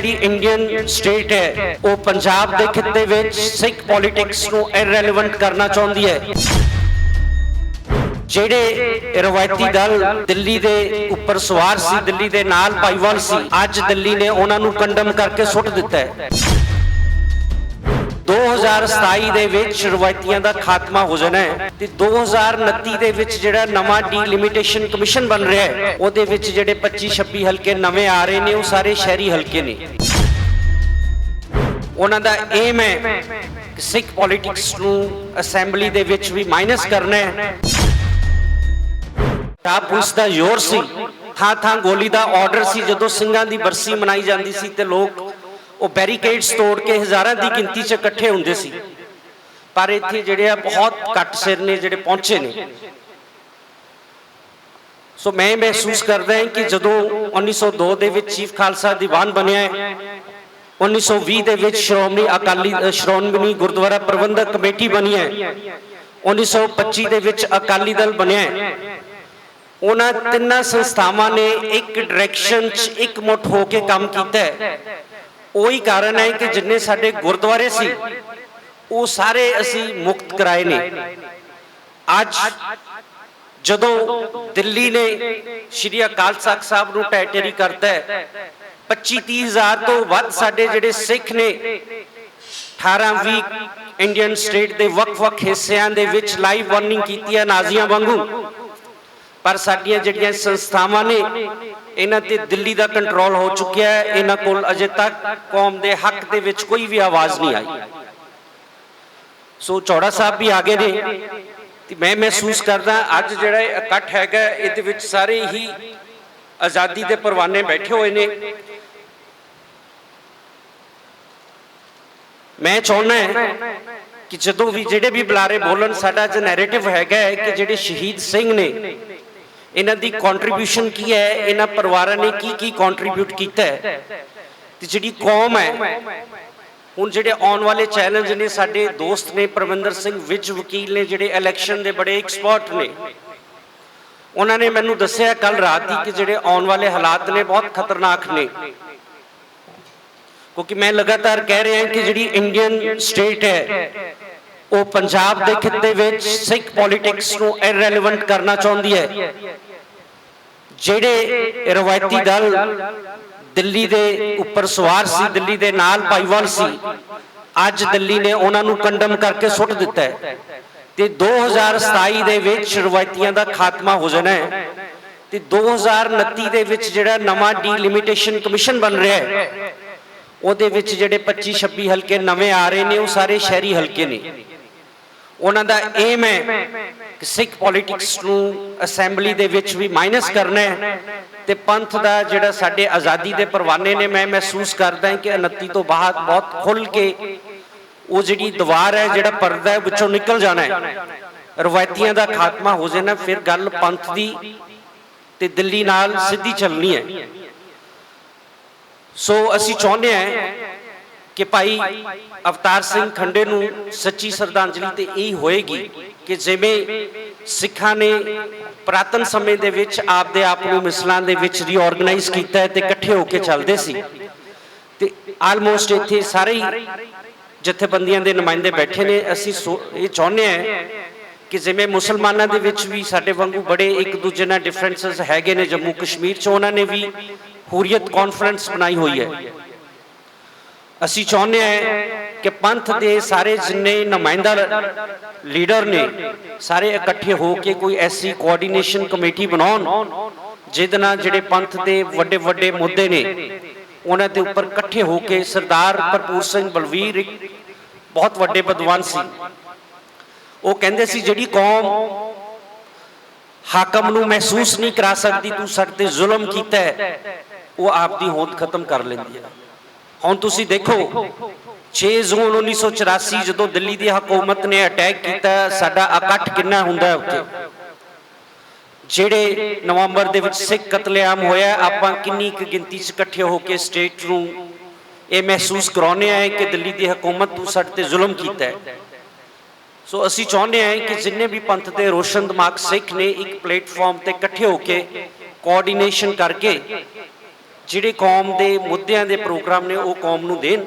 ਜਿਹੜੀ Indian state ਹੈ, ਉਹ ਪੰਜਾਬ ਦੇ ਖਿੱਤੇ ਵਿੱਚ ਸਿੱਖ ਪੋਲਿਟਿਕਸ ਨੂੰ ਇਰਰੈਲੇਵੈਂਟ ਕਰਨਾ ਚਾਹੁੰਦੀ ਹੈ। ਜਿਹੜੇ ਰਵਾਇਤੀ ਦਲ ਦਿੱਲੀ ਦੇ ਉੱਪਰ ਸਵਾਰ ਸੀ, ਦਿੱਲੀ ਦੇ ਨਾਲ ਭਾਈਵਾਲ ਸੀ, ਅੱਜ ਦਿੱਲੀ ਨੇ ਉਹਨਾਂ ਨੂੰ ਕੰਡਮ ਕਰਕੇ ਸੁੱਟ ਦਿੱਤਾ ਹੈ। 2027 ਦੇ ਵਿੱਚ ਰਵਾਇਤੀਆਂ ਦਾ ਖਾਤਮਾ ਹੋ ਜਾਣਾ ਹੈ ਤੇ 2029 ਦੇ ਵਿੱਚ ਜਿਹੜਾ ਨਵਾਂ ਡੀਲਿਮਿਟੇਸ਼ਨ ਕਮਿਸ਼ਨ ਬਣ ਰਿਹਾ ਹੈ, ਉਹਦੇ ਵਿੱਚ ਜਿਹੜੇ 25 26 ਹਲਕੇ ਨਵੇਂ ਆ ਰਹੇ ਨੇ, ਉਹ ਸਾਰੇ ਸ਼ਹਿਰੀ ਹਲਕੇ ਨੇ। ਉਹਨਾਂ ਦਾ ਏਮ ਹੈ ਸਿੱਖ ਪੋਲਿਟਿਕਸ ਨੂੰ ਅਸੈਂਬਲੀ ਦੇ ਵਿੱਚ ਵੀ ਮਾਈਨਸ ਕਰਨਾ ਹੈ। ਤਾਂ ਪੁਲਿਸ ਦਾ ਜ਼ੋਰ ਸੀ ਥਾਂ ਥਾਂ ਗੋਲੀ ਦਾ ਆਰਡਰ ਸੀ, ਜਦੋਂ ਸਿੰਘਾਂ ਦੀ ਬਰਸੀ ਮਨਾਈ ਜਾਂਦੀ ਸੀ ਤੇ ਲੋਕ ਉਹ ਬੈਰੀਕੇਡਸ ਤੋੜ ਕੇ ਹਜ਼ਾਰਾਂ ਦੀ ਗਿਣਤੀ 'ਚ ਇਕੱਠੇ ਹੁੰਦੇ ਸੀ। ਪਰ ਇੱਥੇ ਜਿਹੜੇ ਆ ਬਹੁਤ ਘੱਟ ਸਿਰ ਨੇ, ਜਿਹੜੇ ਪਹੁੰਚੇ ਨੇ। ਸੋ ਮੈਂ ਮਹਿਸੂਸ ਕਰਦਾ ਹਾਂ ਕਿ ਜਦੋਂ 1902 ਦੇ ਵਿੱਚ ਚੀਫ ਖਾਲਸਾ ਦੀਵਾਨ ਬਣਿਆ ਹੈ 1920 ਦੇ ਵਿੱਚ ਸ਼੍ਰੋਮਣੀ ਅਕਾਲੀ ਸ਼੍ਰੋਮਣੀ ਗੁਰਦੁਆਰਾ ਪ੍ਰਬੰਧਕ ਕਮੇਟੀ ਬਣੀ ਹੈ 1925 ਦੇ ਵਿੱਚ ਅਕਾਲੀ ਦਲ ਬਣਿਆ ਹੈ। ਉਹਨਾਂ ਤਿੰਨਾਂ ਸੰਸਥਾਵਾਂ ਨੇ ਇੱਕ ਡਾਇਰੈਕਸ਼ਨ 'ਚ ਇੱਕ ਮੁੱਠ ਹੋ ਕੇ ਕੰਮ ਕੀਤਾ ਹੈ। ਉਹੀ ਕਾਰਨ ਹੈ ਕਿ ਜਿੰਨੇ ਸਾਡੇ ਗੁਰਦੁਆਰੇ ਸੀ, ਉਹ ਸਾਰੇ ਅਸੀਂ ਮੁਕਤ ਕਰਾਏ ਨੇ। ਅੱਜ ਜਦੋਂ ਦਿੱਲੀ ਨੇ ਸ਼੍ਰੀ ਅਕਾਲ ਤਖਤ ਸਾਹਿਬ ਨੂੰ ਟੈਟਰੀ ਕਰਤਾ ਹੈ 25 30 ਹਜ਼ਾਰ ਤੋਂ ਵੱਧ ਸਾਡੇ ਜਿਹੜੇ ਸਿੱਖ ਨੇ 18 20 ਇੰਡੀਅਨ ਸਟੇਟ ਦੇ ਵੱਖ-ਵੱਖ ਹਿੱਸਿਆਂ ਦੇ ਵਿੱਚ ਲਾਈਵ ਵਾਰਨਿੰਗ ਕੀਤੀ ਹੈ ਨਾਜ਼ੀਆਂ ਵਾਂਗੂ ਪਰ ਸਾਡੀਆਂ ਜਿਹੜੀਆਂ ਸੰਸਥਾਵਾਂ ਨੇ, ਇਹਨਾਂ ਤੇ ਦਿੱਲੀ ਦਾ ਕੰਟਰੋਲ ਹੋ ਚੁੱਕਿਆ ਹੈ। ਇਹਨਾਂ ਕੋਲ ਅਜੇ ਤੱਕ ਕੌਮ ਦੇ ਹੱਕ ਦੇ ਵਿੱਚ ਕੋਈ ਵੀ ਆਵਾਜ਼ ਨਹੀਂ ਆਈ। ਸੋ ਚੌੜਾ ਸਾਹਿਬ ਵੀ ਆਗੇ ਨੇ। ਤੇ ਮੈਂ ਮਹਿਸੂਸ ਕਰਦਾ ਅੱਜ ਜਿਹੜਾ ਇਕੱਠ ਹੈਗਾ, ਇਹਦੇ ਵਿੱਚ ਸਾਰੇ ਹੀ ਆਜ਼ਾਦੀ ਦੇ ਪਰਵਾਨੇ ਬੈਠੇ ਹੋਏ ਨੇ। ਮੈਂ ਚਾਹੁੰਦਾ ਕਿ ਜਦੋਂ ਵੀ ਜਿਹੜੇ ਵੀ ਬੁਲਾਰੇ ਬੋਲਣ, ਸਾਡਾ ਜੋ ਨੈਰੇਟਿਵ ਹੈਗਾ ਹੈ ਕਿ ਜਿਹੜੇ ਸ਼ਹੀਦ ਸਿੰਘ ਨੇ ਇਹਨਾਂ ਦੀ ਕੰਟਰੀਬਿਊਸ਼ਨ ਕੀ ਹੈ? ਇਹਨਾਂ ਪਰਿਵਾਰਾਂ ਨੇ ਕੀ ਕੀ ਕੰਟਰੀਬਿਊਟ ਕੀਤਾ ਹੈ? ਤੇ ਜਿਹੜੀ ਕੌਮ ਹੈ, ਹੁਣ ਜਿਹੜੇ ਆਉਣ ਵਾਲੇ ਚੈਲੰਜ ਨੇ, ਸਾਡੇ ਦੋਸਤ ਨੇ ਪ੍ਰਵਿੰਦਰ ਸਿੰਘ ਵਿਜ ਵਕੀਲ ਨੇ, ਜਿਹੜੇ ਇਲੈਕਸ਼ਨ ਦੇ ਬੜੇ ਐਕਸਪਰਟ ਨੇ, ਉਹਨਾਂ ਨੇ ਮੈਨੂੰ ਦੱਸਿਆ ਕੱਲ ਰਾਤ ਦੀ ਕਿ ਜਿਹੜੇ ਆਉਣ ਵਾਲੇ ਹਾਲਾਤ ਨੇ ਬਹੁਤ ਖਤਰਨਾਕ ਨੇ। ਕਿਉਂਕਿ ਮੈਂ ਲਗਾਤਾਰ ਕਹਿ ਰਿਹਾ ਕਿ ਜਿਹੜੀ ਇੰਡੀਅਨ ਸਟੇਟ ਹੈ ਉਹ ਪੰਜਾਬ ਦੇ ਖਿੱਤੇ ਵਿੱਚ ਸਿੱਖ ਪੋਲਿਟਿਕਸ ਨੂੰ ਇਰਰੈਲੇਵੈਂਟ ਕਰਨਾ ਚਾਹੁੰਦੀ ਹੈ। ਜਿਹੜੇ ਰਵਾਇਤੀ ਦਲ ਦਿੱਲੀ ਦੇ ਉੱਪਰ ਸਵਾਰ ਸੀ ਦਿੱਲੀ ਦੇ ਨਾਲ ਭਾਈਵਾਲ ਸੀ ਅੱਜ ਦਿੱਲੀ ਨੇ ਉਹਨਾਂ ਨੂੰ ਕੰਡਮ ਕਰਕੇ ਸੁੱਟ ਦਿੱਤਾ ਹੈ। ਤੇ 2027 ਦੇ ਵਿੱਚ ਰਵਾਇਤੀਆਂ ਦਾ ਖਾਤਮਾ ਹੋ ਜਾਣਾ ਹੈ ਤੇ 2029 ਦੇ ਵਿੱਚ ਜਿਹੜਾ ਨਵਾਂ ਡੀਲਿਮਿਟੇਸ਼ਨ ਕਮਿਸ਼ਨ ਬਣ ਰਿਹਾ ਹੈ ਉਹਦੇ ਵਿੱਚ ਜਿਹੜੇ 25 26 ਹਲਕੇ ਨਵੇਂ ਆ ਰਹੇ ਨੇ ਉਹ ਸਾਰੇ ਸ਼ਹਿਰੀ ਹਲਕੇ ਨੇ। ਉਹਨਾਂ ਦਾ ਏਮ ਹੈ ਕਿ ਸਿੱਖ ਪੋਲਿਟਿਕਸ ਨੂੰ ਅਸੈਂਬਲੀ ਦੇ ਵਿੱਚ ਵੀ ਮਾਈਨਸ ਕਰਨਾ ਹੈ ਤੇ ਪੰਥ ਦਾ ਜਿਹੜਾ ਸਾਡੇ ਆਜ਼ਾਦੀ ਦੇ ਪਰਵਾਨੇ ਨੇ, ਮੈਂ ਮਹਿਸੂਸ ਕਰਦਾ ਕਿ 29 ਤੋਂ ਬਾਅਦ ਬਹੁਤ ਖੁੱਲ ਕੇ ਉਹ ਜਿਹੜੀ ਦੀਵਾਰ ਹੈ, ਜਿਹੜਾ ਪਰਦਾ ਹੈ ਵਿੱਚੋਂ ਨਿਕਲ ਜਾਣਾ ਹੈ। ਰਵਾਇਤੀਆਂ ਦਾ ਖਾਤਮਾ ਹੋ ਜਾਣਾ, ਫਿਰ ਗੱਲ ਪੰਥ ਦੀ ਤੇ ਦਿੱਲੀ ਨਾਲ ਸਿੱਧੀ ਚੱਲਣੀ ਹੈ। ਸੋ ਅਸੀਂ ਚਾਹੁੰਦੇ ਹਾਂ ਕਿ ਭਾਈ ਅਵਤਾਰ ਸਿੰਘ ਖੰਡੇ ਨੂੰ ਸੱਚੀ ਸ਼ਰਧਾਂਜਲੀ ਤੇ ਇਹ ਹੋਏਗੀ ਕਿ ਜਿਵੇਂ ਸਿੱਖਾਂ ਨੇ ਪ੍ਰਾਤਨ ਸਮੇਂ ਦੇ ਵਿੱਚ ਆਪਦੇ ਆਪ ਨੂੰ ਮਿਸਲਾਂ ਦੇ ਵਿੱਚ ਰੀਆਰਗੇਨਾਈਜ਼ ਕੀਤਾ ਹੈ ਤੇ ਇਕੱਠੇ ਹੋ ਕੇ ਚੱਲਦੇ ਸੀ। ਤੇ ਆਲਮੋਸਟ ਇੱਥੇ ਸਾਰੇ ਹੀ ਜਥੇਬੰਦੀਆਂ ਦੇ ਨੁਮਾਇੰਦੇ ਬੈਠੇ ਨੇ। ਅਸੀਂ ਸੋ- ਇਹ ਚਾਹੁੰਦੇ ਹਾਂ ਕਿ ਜਿਵੇਂ ਮੁਸਲਮਾਨਾਂ ਦੇ ਵਿੱਚ ਵੀ ਸਾਡੇ ਵਾਂਗੂ ਬੜੇ ਇੱਕ ਦੂਜੇ ਨਾਲ ਡਿਫਰੈਂਸਸ ਹੈਗੇ ਨੇ। ਜੰਮੂ ਕਸ਼ਮੀਰ 'ਚ ਉਹਨਾਂ ਨੇ ਵੀ ਹੁਰੀਅਤ ਕਾਨਫਰੰਸ ਬਣਾਈ ਹੋਈ ਹੈ। ਅਸੀਂ ਚਾਹੁੰਦੇ ਹਾਂ ਕਿ ਪੰਥ ਦੇ ਸਾਰੇ ਜਿੰਨੇ ਨੁਮਾਇੰਦਾ ਲੀਡਰ ਨੇ, ਸਾਰੇ ਇਕੱਠੇ ਹੋ ਕੇ ਕੋਈ ਐਸੀ ਕੋਆਰਡੀਨੇਸ਼ਨ ਕਮੇਟੀ ਬਣਾਉਣ, ਜਿਹਦੇ ਨਾਲ ਜਿਹੜੇ ਪੰਥ ਦੇ ਵੱਡੇ ਵੱਡੇ ਮੁੱਦੇ ਨੇ, ਉਹਨਾਂ ਦੇ ਉੱਪਰ ਇਕੱਠੇ ਹੋ ਕੇ ਸਰਦਾਰ ਭਰਪੂਰ ਸਿੰਘ ਬਲਵੀਰ ਇੱਕ ਬਹੁਤ ਵੱਡੇ ਵਿਦਵਾਨ ਸੀ। ਉਹ ਕਹਿੰਦੇ ਸੀ, ਜਿਹੜੀ ਕੌਮ ਹਾਕਮ ਨੂੰ ਮਹਿਸੂਸ ਨਹੀਂ ਕਰਾ ਸਕਦੀ, ਤੂੰ ਸਾਡੇ ਤੇ ਜ਼ੁਲਮ ਕੀਤਾ ਹੈ, ਉਹ ਆਪਦੀ ਹੋਂਦ ਖਤਮ ਕਰ ਲੈਂਦੀ ਹੈ। ਹੁਣ ਤੁਸੀਂ ਦੇਖੋ 6 ਜੂਨ 1984 ਜਦੋਂ ਦਿੱਲੀ ਦੀ ਹਕੂਮਤ ਨੇ ਅਟੈਕ ਕੀਤਾ, ਸਾਡਾ ਇਕੱਠ ਕਿੰਨਾ ਹੁੰਦਾ ਉੱਥੇ? ਜਿਹੜੇ ਨਵੰਬਰ ਦੇ ਵਿੱਚ ਸਿੱਖ ਕਤਲੇਆਮ ਹੋਇਆ, ਆਪਾਂ ਕਿੰਨੀ ਕੁ ਗਿਣਤੀ 'ਚ ਇਕੱਠੇ ਹੋ ਕੇ ਸਟੇਟ ਨੂੰ ਇਹ ਮਹਿਸੂਸ ਕਰਾਉਨੇ ਆਏ ਕਿ ਦਿੱਲੀ ਦੀ ਹਕੂਮਤ ਨੂੰ ਸਾਡੇ ਤੇ ਜ਼ੁਲਮ ਕੀਤਾ ਹੈ। ਸੋ ਅਸੀਂ ਚਾਹੁੰਦੇ ਹਾਂ ਕਿ ਜਿੰਨੇ ਵੀ ਪੰਥ ਦੇ ਰੋਸ਼ਨ ਦਿਮਾਗ ਸਿੱਖ ਨੇ, ਇੱਕ ਪਲੇਟਫਾਰਮ ਤੇ ਇਕੱਠੇ ਹੋ ਕੇ ਕੋਆਰਡੀਨੇਸ਼ਨ ਕਰਕੇ ਜਿਹੜੇ ਕੌਮ ਦੇ ਮੁੱਦਿਆਂ ਦੇ ਪ੍ਰੋਗਰਾਮ ਨੇ ਉਹ ਕੌਮ ਨੂੰ ਦੇਣ।